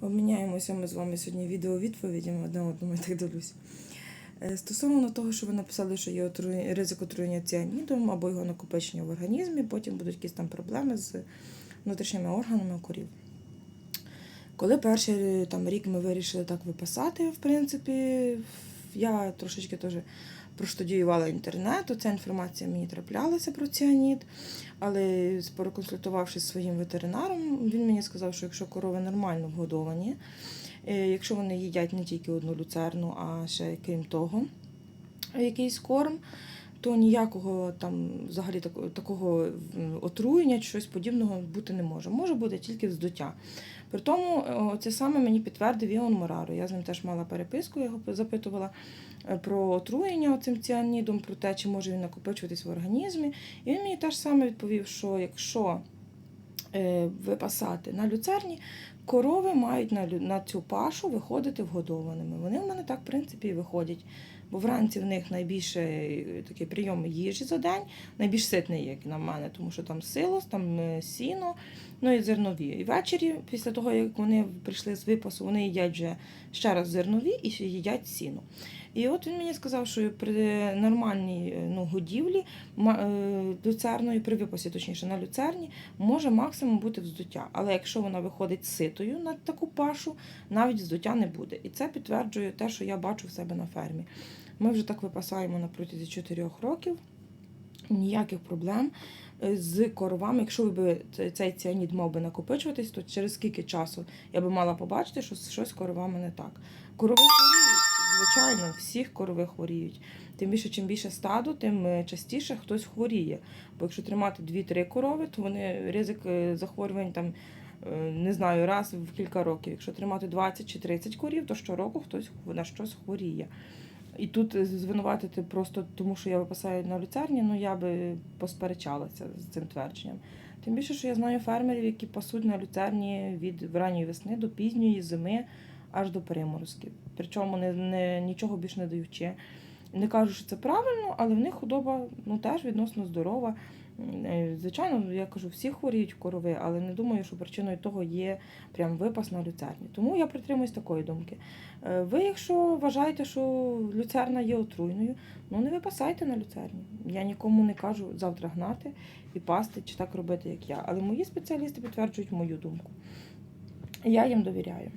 Обміняємося ми з вами сьогодні відео-відповідями одне одному, я так дивлюсь. Е, Стосовно того, що ви написали, що є ризик отруєння ціанідом або його накопичення в організмі, потім будуть якісь там проблеми з внутрішніми органами корів. Коли перший е, там, рік ми вирішили так виписати, в принципі, я трошечки теж проштудіювала інтернет, ця інформація мені траплялася про ціаніт, але проконсультувавшись зі своїм ветеринаром, він мені сказав, що якщо корови нормально вгодовані, е, якщо вони їдять не тільки одну люцерну, а ще крім того, якийсь корм, то ніякого там взагалі такого отруєння чи щось подібного бути не може. Може бути тільки вздуття. При тому е, це саме мені підтвердив Іон Мораро. Я з ним теж мала переписку, я його запитувала е, про отруєння цим ціанідом, про те, чи може він накопичуватись в організмі. І він мені теж саме відповів, що якщо випасати на люцерні, корови мають на, на цю пашу виходити вгодованими. Вони в мене так, в принципі, і виходять. Бо вранці в них найбільше е, такий прийом їжі за день, найбільш ситний, як на мене, тому що там силос, там е, сіно, ну і зернові. І ввечері, після того, як вони прийшли з випасу, вони їдять вже ще раз зернові і їдять сіно. І от він мені сказав, що при нормальній е, ну, годівлі е, люцерної, при випасі, точніше, на люцерні, може максимум бути вздуття. Але якщо вона виходить ситою на таку пашу, навіть вздуття не буде. І це підтверджує те, що я бачу в себе на фермі. Ми вже так випасаємо на протязі 4 років. Ніяких проблем е, з коровами. Якщо би цей ціанід мав би накопичуватись, то через скільки часу я би мала побачити, що щось з коровами не так. Корови хворіють, звичайно, всіх корови хворіють. Тим більше, чим більше стаду, тим е, частіше хтось хворіє. Бо якщо тримати 2-3 корови, то вони ризик е, захворювань там. е, Не знаю, раз в кілька років. Якщо тримати 20 чи 30 корів, то щороку хтось на щось хворіє. І тут звинуватити просто тому, що я випасаю на люцерні, ну я би посперечалася з цим твердженням. Тим більше, що я знаю фермерів, які пасуть на люцерні від ранньої весни до пізньої зими аж до переморозків. Причому не, не, нічого більш не даючи. Не кажу, що це правильно, але в них худоба ну, теж відносно здорова. Е, Звичайно, я кажу, всі хворіють корови, але не думаю, що причиною того є прям випас на люцерні. Тому я притримуюсь такої думки. Е, Ви, якщо вважаєте, що люцерна є отруйною, ну не випасайте на люцерні. Я нікому не кажу завтра гнати і пасти чи так робити, як я. Але мої спеціалісти підтверджують мою думку. Я їм довіряю.